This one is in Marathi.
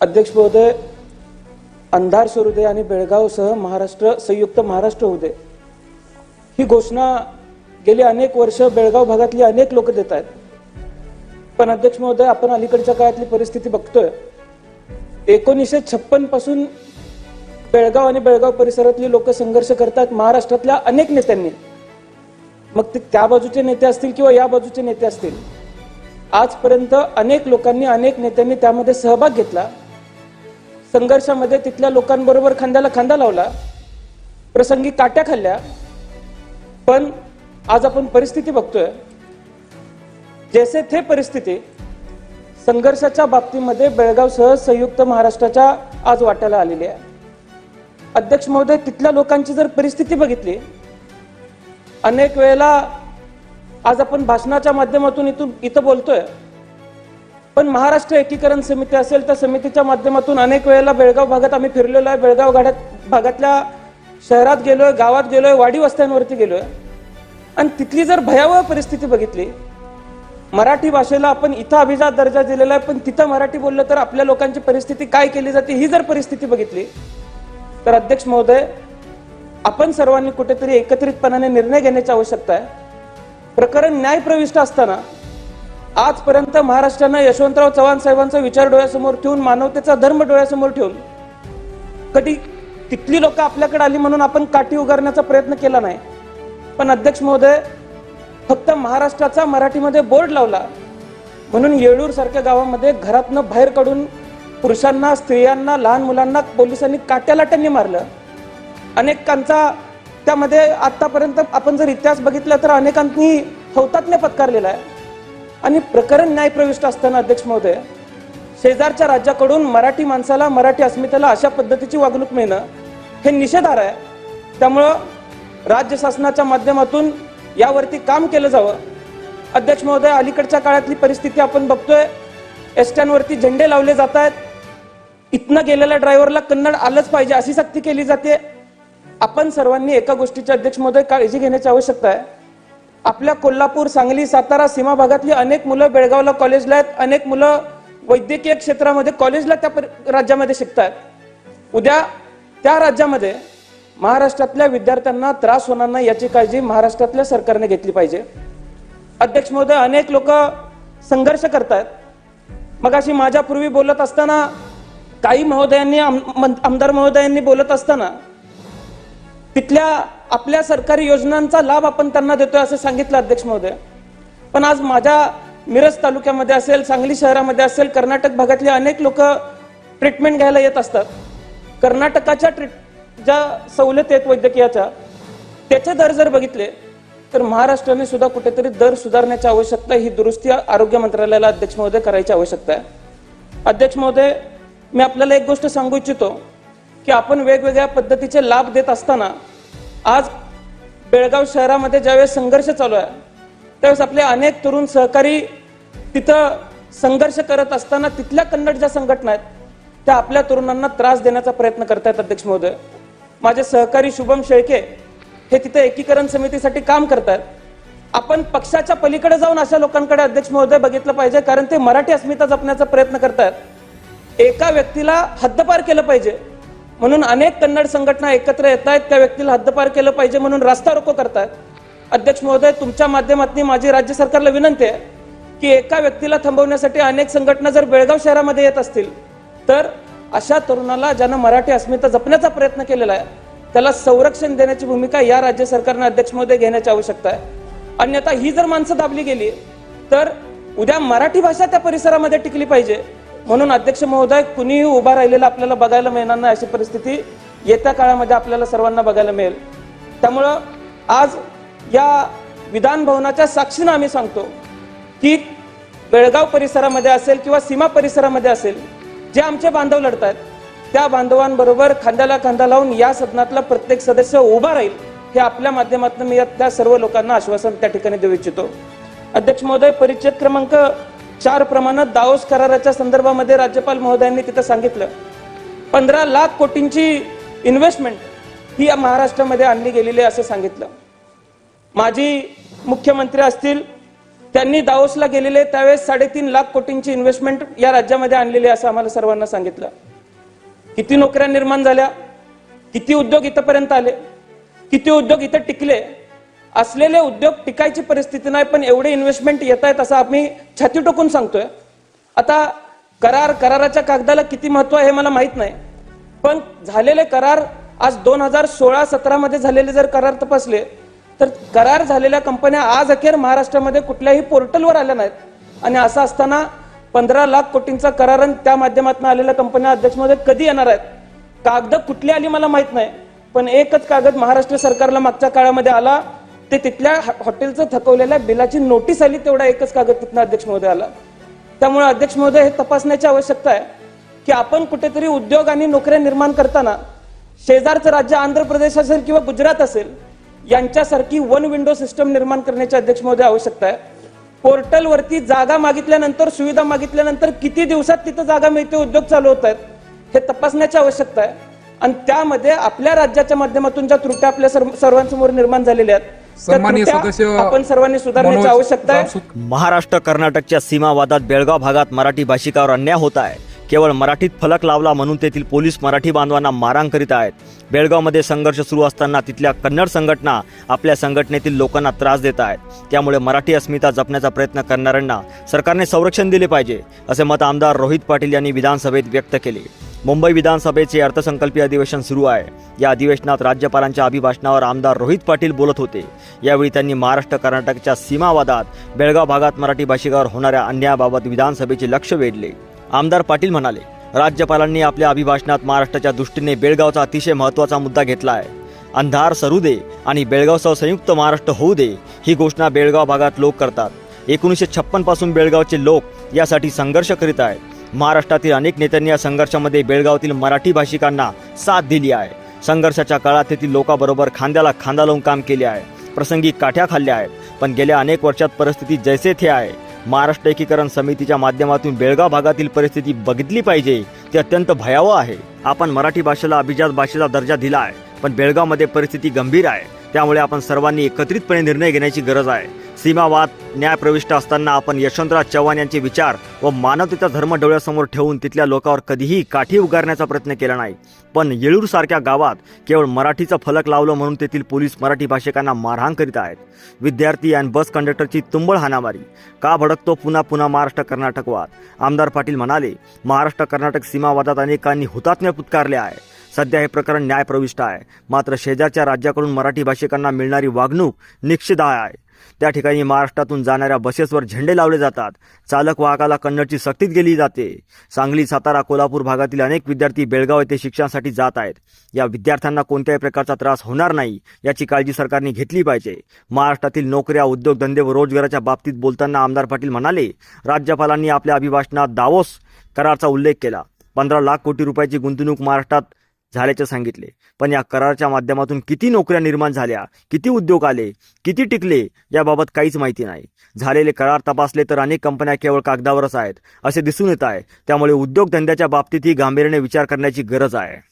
अध्यक्ष महोदय अंधार सुरू दे आणि बेळगावसह महाराष्ट्र संयुक्त महाराष्ट्र होऊ दे ही घोषणा गेली अनेक वर्ष बेळगाव भागातली अनेक लोक देत आहेत. पण अध्यक्ष महोदय आपण अलीकडच्या काळातली परिस्थिती बघतोय. एकोणीसशे छप्पनपासून बेळगाव आणि बेळगाव परिसरातली लोक संघर्ष करतात महाराष्ट्रातल्या अनेक नेत्यांनी. मग ते त्या बाजूचे नेते असतील किंवा या बाजूचे नेते असतील? आजपर्यंत अनेक लोकांनी अनेक नेत्यांनी त्यामध्ये सहभाग घेतला. संघर्षामध्ये तिथल्या लोकांबरोबर खांद्याला खांदा लावला. प्रसंगी काट्या खाल्ल्या. पण आज आपण परिस्थिती बघतोय. जैसे थे परिस्थिती संघर्षाच्या बाबतीमध्ये बेळगावसह संयुक्त महाराष्ट्राच्या आज वाट्याला आलेली आहे. अध्यक्ष महोदय तिथल्या लोकांची जर परिस्थिती बघितली अनेक वेळेला आज आपण भाषणाच्या माध्यमातून इथून इथं बोलतोय. पण महाराष्ट्र एकीकरण समिती असेल त्या समितीच्या माध्यमातून अनेक वेळेला बेळगाव भागात आम्ही फिरलेलो आहे. बेळगाव गाड्यात भागातल्या शहरात गेलोय गावात गेलोय वाडी वस्त्यांवरती गेलोय. आणि तिथली जर भयावह परिस्थिती बघितली मराठी भाषेला आपण इथं अभिजात दर्जा दिलेला आहे पण तिथं मराठी बोललं तर आपल्या लोकांची परिस्थिती काय केली जाते ही जर परिस्थिती बघितली तर अध्यक्ष महोदय आपण सर्वांनी कुठेतरी एकत्रितपणाने निर्णय घेण्याची आवश्यकता आहे. प्रकरण न्यायप्रविष्ट असताना आजपर्यंत महाराष्ट्रानं यशवंतराव चव्हाण साहेबांचा विचार डोळ्यासमोर ठेवून मानवतेचा धर्म डोळ्यासमोर ठेवून कधी तिथली लोक आपल्याकडे आली म्हणून आपण काठी उगारण्याचा प्रयत्न केला नाही. पण अध्यक्ष महोदय फक्त महाराष्ट्राचा मराठीमध्ये बोर्ड लावला म्हणून येळूर सारख्या गावामध्ये घरातनं बाहेर काढून पुरुषांना स्त्रियांना लहान मुलांना पोलिसांनी काट्यालाट्यांनी मारलं. अनेकांचा त्यामध्ये आतापर्यंत आपण जर इतिहास बघितला तर अनेकांनी हौतात्म्य पत्कारलेला आहे. आणि प्रकरण न्यायप्रविष्ट असताना अध्यक्ष महोदय शेजारच्या राज्याकडून मराठी माणसाला मराठी अस्मितेला अशा पद्धतीची वागणूक मिळणं हे निषेधार आहे. त्यामुळं राज्य शासनाच्या माध्यमातून यावरती काम केलं जावं. अध्यक्ष महोदय अलीकडच्या काळातली परिस्थिती आपण बघतोय. एसट्यांवरती झेंडे लावले जात आहेत इथनं गेलेल्या ड्रायव्हरला कन्नड आलंच पाहिजे अशी सक्ती केली जाते. आपण सर्वांनी एका गोष्टीची अध्यक्ष महोदय काळजी घेण्याची आवश्यकता आहे. आपल्या कोल्हापूर सांगली सातारा सीमा भागातली अनेक मुलं बेळगावला कॉलेजला आहेत. अनेक मुलं वैद्यकीय क्षेत्रामध्ये कॉलेजला त्या राज्यामध्ये शिकतात उद्या त्या राज्यामध्ये महाराष्ट्रातल्या विद्यार्थ्यांना त्रास होणार नाही याची काळजी महाराष्ट्रातल्या सरकारने घेतली पाहिजे. अध्यक्ष महोदय अनेक लोक संघर्ष करतात मग अशी माझ्यापूर्वी बोलत असताना काही महोदयांनी आम- आमदार महोदयांनी बोलत असताना तिथल्या आपल्या सरकारी योजनांचा लाभ आपण त्यांना देतोय असं सांगितलं अध्यक्ष महोदय. पण आज माझ्या मिरज तालुक्यामध्ये असेल सांगली शहरामध्ये असेल कर्नाटक भागातले अनेक लोक ट्रीटमेंट घ्यायला येत असतात. कर्नाटकाच्या ट्रीट ज्या सवलती आहेत वैद्यकीयाच्या त्याचे दर जर बघितले तर महाराष्ट्राने सुद्धा कुठेतरी दर सुधारण्याची आवश्यकता ही दुरुस्ती आरोग्य मंत्रालयाला अध्यक्ष महोदय करायची आवश्यकता आहे. अध्यक्ष महोदय मी आपल्याला एक गोष्ट सांगू इच्छितो की आपण वेगवेगळ्या पद्धतीचे लाभ देत असताना आज बेळगाव शहरामध्ये ज्यावेळेस संघर्ष चालू आहे त्यावेळेस आपले अनेक तरुण सहकारी तिथं संघर्ष करत असताना तिथल्या कन्नड ज्या संघटना आहेत त्या आपल्या तरुणांना त्रास देण्याचा प्रयत्न करतायत अध्यक्ष महोदय. माझे सहकारी शुभम शेळके हे तिथे एकीकरण समितीसाठी काम करतात आपण पक्षाच्या पलीकडे जाऊन अशा लोकांकडे अध्यक्ष महोदय बघितलं पाहिजे कारण ते मराठी अस्मिता जपण्याचा प्रयत्न करतात एका व्यक्तीला हद्दपार केलं पाहिजे. म्हणून अनेक कन्नड संघटना एकत्र येत आहेत त्या व्यक्तीला हद्दपार केलं पाहिजे म्हणून रास्ता रोको करतायत. अध्यक्ष महोदय तुमच्या माध्यमातून माझी राज्य सरकारला विनंती आहे की एका व्यक्तीला थांबवण्यासाठी अनेक संघटना जर बेळगाव शहरामध्ये येत असतील तर अशा तरुणाला ज्यानं मराठी अस्मिता जपण्याचा प्रयत्न केलेला आहे त्याला संरक्षण देण्याची भूमिका या राज्य सरकारनं अध्यक्ष महोदय घेण्याची आवश्यकता आहे. अन्यथा ही जर माणसं दाबली गेली तर उद्या मराठी भाषा त्या परिसरामध्ये टिकली पाहिजे. म्हणून अध्यक्ष महोदय कुणीही उभा राहिलेला आपल्याला बघायला मिळणार नाही अशी परिस्थिती येत्या काळामध्ये आपल्याला सर्वांना बघायला मिळेल. त्यामुळं आज या विधान भवनाच्या साक्षीनं आम्ही सांगतो की बेळगाव परिसरामध्ये असेल किंवा सीमा परिसरामध्ये असेल जे आमचे बांधव लढत आहेत त्या बांधवांबरोबर खांद्याला खांदा लावून या सदनातला प्रत्येक सदस्य उभा राहील हे आपल्या माध्यमातून मी त्या सर्व लोकांना आश्वासन त्या ठिकाणी देऊ इच्छितो. अध्यक्ष महोदय परिच्छेद क्रमांक चार प्रमाणात दाओस कराराच्या संदर्भामध्ये राज्यपाल महोदयांनी तिथं सांगितलं. पंधरा लाख कोटींची इन्व्हेस्टमेंट ही या महाराष्ट्रामध्ये आणली गेलेली आहे असं सांगितलं. माजी मुख्यमंत्री असतील त्यांनी दाओसला गेलेले त्यावेळेस साडेतीन लाख कोटींची इन्व्हेस्टमेंट या राज्यामध्ये आणलेली असं आम्हाला सर्वांना सांगितलं. किती नोकऱ्या निर्माण झाल्या किती उद्योग इथपर्यंत आले किती उद्योग इथं टिकले असलेले उद्योग टिकायची परिस्थिती नाही पण एवढे इन्व्हेस्टमेंट येत आहेत असं आम्ही छाती टोकून सांगतोय. आता करार कराराच्या कागदाला किती महत्त्व आहे हे मला माहीत नाही. पण झालेले करार आज दोन हजार सोळा सतरामध्ये झालेले जर करार तपासले तर करार झालेल्या कंपन्या आज अखेर महाराष्ट्रामध्ये कुठल्याही पोर्टलवर आल्या नाहीत. आणि असं असताना पंधरा लाख कोटींचा करार आणि त्या माध्यमातून आलेल्या कंपन्या अध्यक्षमध्ये कधी येणार आहेत? कागद कुठली आली मला माहीत नाही. पण एकच कागद महाराष्ट्र सरकारला मागच्या काळामध्ये आला ते तिथल्या हॉ- हॉटेलचं थकवलेल्या बिलाची नोटीस आली तेवढा एकच कागद तिथनं अध्यक्ष महोदय आला. त्यामुळे अध्यक्ष महोदय हे तपासण्याची आवश्यकता आहे की आपण कुठेतरी उद्योग आणि नोकऱ्या निर्माण करताना शेजारचं राज्य आंध्र प्रदेश असेल किंवा गुजरात असेल यांच्यासारखी वन विंडो सिस्टम निर्माण करण्याची अध्यक्ष महोदय आवश्यकता आहे. पोर्टलवरती जागा मागितल्यानंतर सुविधा मागितल्यानंतर किती दिवसात तिथं जागा मिळते उद्योग चालू होत आहेत हे तपासण्याची आवश्यकता आहे. आणि त्यामध्ये आपल्या राज्याच्या माध्यमातून ज्या त्रुट्या आपल्या सर्व- सर्वांसमोर निर्माण झालेल्या आहेत त्या सन्माननीय त्रुट्या सदस्य आपण सर्वांनी सुधारण्याची मनोज आवश्यकता आहे. जामसुख महाराष्ट्र कर्नाटकच्या सीमावादात बेळगाव भागात मराठी भाषिकावर अन्याय होत आहे. केवळ मराठीत फलक लावला म्हणून तेथील पोलीस मराठी बांधवांना मारहाण करीत आहेत. बेळगावमध्ये संघर्ष सुरू असताना तिथल्या कन्नड संघटना आपल्या संघटनेतील लोकांना त्रास देत आहेत. त्यामुळे मराठी अस्मिता जपण्याचा प्रयत्न करणाऱ्यांना सरकारने संरक्षण दिले पाहिजे असे मत आमदार रोहित पाटील यांनी विधानसभेत व्यक्त केले. मुंबई विधानसभेचे अर्थसंकल्पीय अधिवेशन सुरू आहे. या अधिवेशनात राज्यपालांच्या अभिभाषणावर आमदार रोहित पाटील बोलत होते. यावेळी त्यांनी महाराष्ट्र कर्नाटकच्या सीमावादात बेळगाव भागात मराठी भाषिकावर होणाऱ्या अन्यायाबाबत विधानसभेचे लक्ष वेधले. आमदार पाटील म्हणाले राज्यपालांनी आपल्या अभिभाषणात महाराष्ट्राच्या दृष्टीने बेळगावचा अतिशय महत्त्वाचा मुद्दा घेतला आहे अंधार सरू दे आणि बेळगावसह संयुक्त महाराष्ट्र होऊ दे ही घोषणा बेळगाव भागात लोक करतात. एकोणीसशे छप्पनपासून बेळगावचे लोक यासाठी संघर्ष करीत आहेत. महाराष्ट्रातील अनेक नेत्यांनी या संघर्षामध्ये बेळगावातील मराठी भाषिकांना साथ दिली आहे. संघर्षाच्या काळात तेथील लोकांबरोबर खांद्याला खांदा लावून काम केले आहे. प्रसंगी काठ्या खाल्ल्या आहेत. पण गेल्या अनेक वर्षात परिस्थिती जैसे थे आहे. महाराष्ट्र एकीकरण समितीच्या माध्यमातून बेळगाव भागातील परिस्थिती बघितली पाहिजे ती अत्यंत भयावह आहे. आपण मराठी भाषेला अभिजात भाषेचा दर्जा दिला आहे. पण बेळगावमध्ये परिस्थिती गंभीर आहे. त्यामुळे आपण सर्वांनी एकत्रितपणे निर्णय घेण्याची गरज आहे. सीमावाद न्यायप्रविष्ट असताना आपण यशवंतराव चव्हाण यांचे विचार व मानवतेचा धर्म डोळ्यासमोर ठेवून तिथल्या लोकांवर कधीही काठी उगारण्याचा प्रयत्न केला नाही. पण येळूरसारख्या गावात केवळ मराठीचं फलक लावलं म्हणून तेथील पोलीस मराठी भाषिकांना मारहाण करीत आहेत. विद्यार्थी आणि बस कंडक्टरची तुंबळ हाणामारी. का भडकतो पुन्हा पुन्हा महाराष्ट्र कर्नाटक वाद आमदार पाटील म्हणाले महाराष्ट्र कर्नाटक सीमावादात अनेकांनी हुतात्म्य पुत्कारले आहे. सध्या हे प्रकरण न्यायप्रविष्ट आहे. मात्र शेजारच्या राज्याकडून मराठी भाषिकांना मिळणारी वागणूक निश्चित आहे. त्या ठिकाणी महाराष्ट्रातून जाणाऱ्या बसेसवर झेंडे लावले जातात. चालक वाहकाला कन्नडची सक्तीत गेली जाते. सांगली सातारा कोल्हापूर भागातील अनेक विद्यार्थी बेळगाव येथे शिक्षणासाठी जात आहेत. या विद्यार्थ्यांना कोणत्याही प्रकारचा त्रास होणार नाही याची काळजी सरकारने घेतली पाहिजे. महाराष्ट्रातील नोकऱ्या उद्योगधंदे व रोजगाराच्या बाबतीत बोलताना आमदार पाटील म्हणाले राज्यपालांनी आपल्या अभिभाषणात दावोस करारचा उल्लेख केला. पंधरा लाख कोटी रुपयाची गुंतवणूक महाराष्ट्रात झाल्याचे सांगितले. पण या कराराच्या माध्यमातून किती नोकऱ्या निर्माण झाल्या किती उद्योग आले किती टिकले याबाबत काहीच माहिती नाही. झालेले करार तपासले तर अनेक कंपन्या केवळ कागदावरच आहेत असे दिसून येत आहे. त्यामुळे उद्योगधंद्याच्या बाबतीतही गांभीर्याने विचार करण्याची गरज आहे.